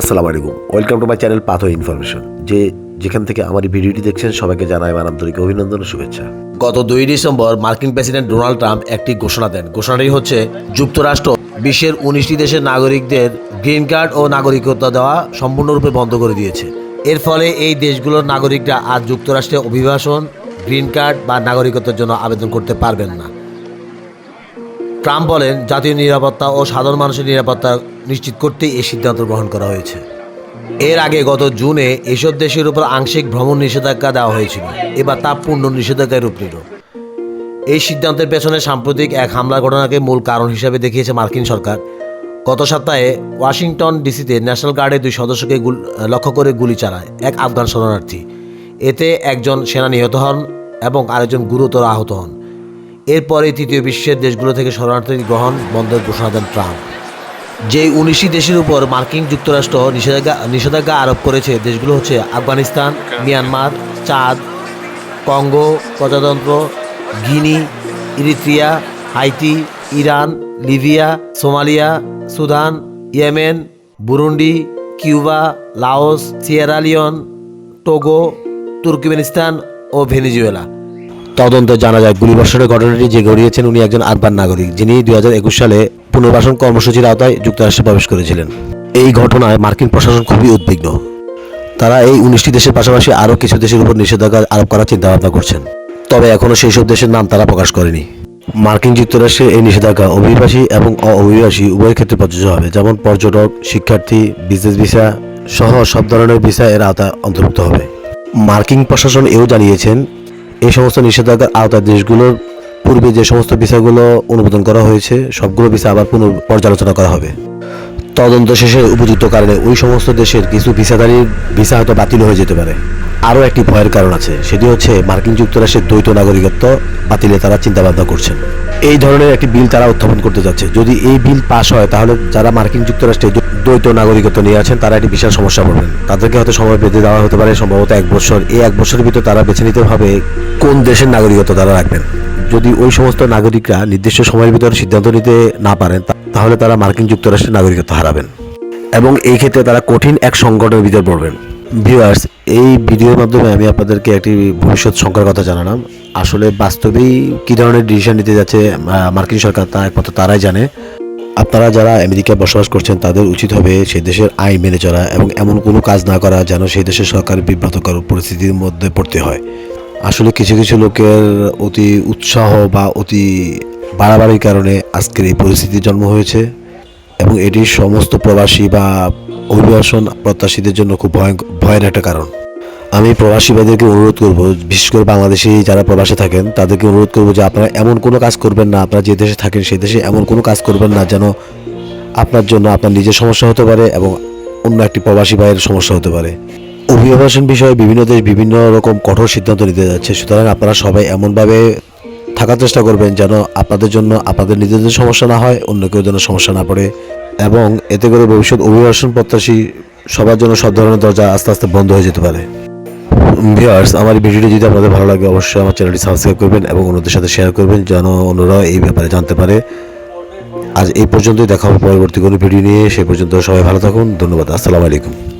আসসালামু আলাইকুম। Welcome to my channel পাথর ইনফরমেশন যে যেখান থেকে আমার এই ভিডিওটি দেখছেন, সবাইকে জানাই আমার আন্তরিক অভিনন্দন ও শুভেচ্ছা। গত দুই ডিসেম্বর মার্কিন প্রেসিডেন্ট ডোনাল্ড ট্রাম্প একটি ঘোষণা দেন। ঘোষণাটি হচ্ছে, যুক্তরাষ্ট্র বিশ্বের উনিশটি দেশের নাগরিকদের গ্রিন কার্ড ও নাগরিকত্ব দেওয়া সম্পূর্ণরূপে বন্ধ করে দিয়েছে। এর ফলে এই দেশগুলোর নাগরিকরা আর যুক্তরাষ্ট্রে অভিবাসন, গ্রিন কার্ড বা নাগরিকত্বের জন্য আবেদন করতে পারবেন না। ট্রাম্প বলেন, জাতীয় নিরাপত্তা ও সাধারণ মানুষের নিরাপত্তা নিশ্চিত করতেই এই সিদ্ধান্ত গ্রহণ করা হয়েছে। এর আগে গত জুনে এসব দেশের উপর আংশিক ভ্রমণ নিষেধাজ্ঞা দেওয়া হয়েছিল। এবার তা পূর্ণ নিষেধাজ্ঞায় রূপ নিল এই সিদ্ধান্তের পেছনে সাম্প্রতিক এক হামলা ঘটনাকে মূল কারণ হিসেবে দেখিয়েছে মার্কিন সরকার। গত সপ্তাহে ওয়াশিংটন ডিসিতে ন্যাশনাল গার্ডের দুই সদস্যকে লক্ষ্য করে গুলি চালায় এক আফগান শরণার্থী। এতে একজন সেনা নিহত হন এবং আরেকজন গুরুতর আহত হন। এরপরে তৃতীয় বিশ্বের দেশগুলো থেকে শরণার্থী গ্রহণ বন্ধের ঘোষণা দেন ট্রাম্প। যে উনিশটি দেশের উপর মার্কিন যুক্তরাষ্ট্র নিষেধাজ্ঞা নিষেধাজ্ঞা আরোপ করেছে, দেশগুলো হচ্ছে আফগানিস্তান, মিয়ানমার, চাঁদ, কঙ্গো, প্রজাতন্ত্র, Guinea, Eritrea, Haiti, Iran, Libya, Somalia, Sudan, Yemen, Burundi, Cuba, Laos Sierra Leone Togo, Turkmenistan ও ভেনিজুয়েলা। তদন্তে জানা যায় গুলিবর্ষণের ঘটনাটি যে ঘটিয়েছেন উনি একজন আফগান নাগরিক, যিনি দুই হাজার একুশ সালে পুনর্বাসন কর্মসূচির আওতায় যুক্তরাষ্ট্রে প্রবেশ করেছিলেন। এই ঘটনায় মার্কিন প্রশাসন খুবই উদ্বিগ্ন। তারা এই উনিশটি দেশের পাশাপাশি আরও কিছু দেশের উপর নিষেধাজ্ঞা আরোপ করার চিন্তাভাবনা করছেন। তবে এখনও সেই সব দেশের নাম তারা প্রকাশ করেনি। মার্কিন যুক্তরাষ্ট্রের এই নিষেধাজ্ঞা অভিবাসী এবং অভিবাসী উভয় ক্ষেত্রে প্রযোজ্য হবে, যেমন পর্যটক, শিক্ষার্থী, বিজনেস ভিসা সহ সব ধরনের ভিসা এর আওতায় অন্তর্ভুক্ত হবে। মার্কিন প্রশাসন এও জানিয়েছেন এই সমস্ত নিষেধাজ্ঞার আওতায় দেশগুলোর পূর্বে যে সমস্ত বিষয়গুলো অনুমোদন করা হয়েছে, সবগুলো বিষয় আবার পুনঃ পর্যালোচনা করা হবে। তদন্ত শেষে উপযুক্ত কারণে ওই সমস্ত দেশের কিছু ভিসাধারীর ভিসা হয়তো বাতিল হয়ে যেতে পারে। আরও একটি ভয়ের কারণ আছে। সেটি হচ্ছে মার্কিন যুক্তরাষ্ট্রের দ্বৈত নাগরিকত্ব বাতিলে তারা চিন্তাভাবনা করছেন। এই ধরনের একটি বিল তারা উত্থাপন করতে যাচ্ছে। যদি এই বিল পাশ হয়, তাহলে যারা মার্কিন যুক্তরাষ্ট্রে দ্বৈত নাগরিকত্ব নিয়ে আছেন, তারা একটি বিশাল সমস্যা পড়বেন। তাদেরকে হয়তো সময় বেঁধে দেওয়া হতে পারে, সম্ভবত এক বছর। এই এক বছরের ভিতরে তারা বেছে নিতে হবে কোন দেশের নাগরিকত্ব তারা রাখবেন। যদি ওই সমস্ত নাগরিকরা নির্দিষ্ট সময়ের ভিতরে সিদ্ধান্ত নিতে না পারেন তাহলে তারা মার্কিন যুক্তরাষ্ট্রের নাগরিকত্ব হারাবেন। এবং এই ক্ষেত্রে তারা কঠিন এক সংকটের ভিতর পড়বেন। ভিউয়ার্স এই ভিডিওর মাধ্যমে আমি আপনাদেরকে একটি ভবিষ্যৎ সংখ্যার কথা জানালাম। আসলে বাস্তবেই কী ধরনের ডিসিশন নিতে যাচ্ছে মার্কিন সরকার তা একমাত্র তারাই জানে। আপনারা যারা আমেরিকায় বসবাস করছেন, তাদের উচিত হবে সেই দেশের আইন মেনে চলা এবং এমন কোনো কাজ না করা যেন সেই দেশের সরকার বিব্রতকর পরিস্থিতির মধ্যে পড়তে হয়। আসলে কিছু কিছু লোকের অতি উৎসাহ বা অতি বাড়াবাড়ির কারণে আজকের এই পরিস্থিতির জন্ম হয়েছে। এবং এটি সমস্ত প্রবাসী বা অভিবাসন প্রত্যাশীদের জন্য খুব ভয় ভয়ের একটা কারণ। আমি প্রবাসী ভাইদেরকে অনুরোধ করব, বিশেষ করে বাংলাদেশি যারা প্রবাসে থাকেন, তাদেরকে অনুরোধ করব যে আপনারা এমন কোনো কাজ করবেন না, আপনারা যে দেশে থাকেন সেই দেশে এমন কোনো কাজ করবেন না যেন আপনার জন্য আপনার নিজের সমস্যা হতে পারে এবং অন্য একটি প্রবাসী ভাইয়ের সমস্যা হতে পারে। অভিবাসন বিষয়ে বিভিন্ন দেশ বিভিন্ন রকম কঠোর সিদ্ধান্ত নিতে যাচ্ছে, সুতরাং আপনারা সবাই এমনভাবে থাকার চেষ্টা করবেন যেন আপনাদের জন্য আপনাদের নিজেদের সমস্যা না হয়, অন্য কেউ যেন সমস্যা না পড়ে। এবং এতে করে ভবিষ্যৎ অভিবাসন প্রত্যাশী সবার জন্য সব ধরনের দরজা আস্তে আস্তে বন্ধ হয়ে যেতে পারে। ভিউয়ার্স, আমার ভিডিওটি যদি আপনাদের ভালো লাগে, অবশ্যই আমার চ্যানেলটি সাবস্ক্রাইব করবেন এবং অন্যদের সাথে শেয়ার করবেন যেন অন্যরা এই ব্যাপারে জানতে পারে। আজ এই পর্যন্তই, দেখা হবে পরবর্তী কোনো ভিডিও নিয়ে। সে পর্যন্ত সবাই ভালো থাকুন। ধন্যবাদ। আসসালামু আলাইকুম।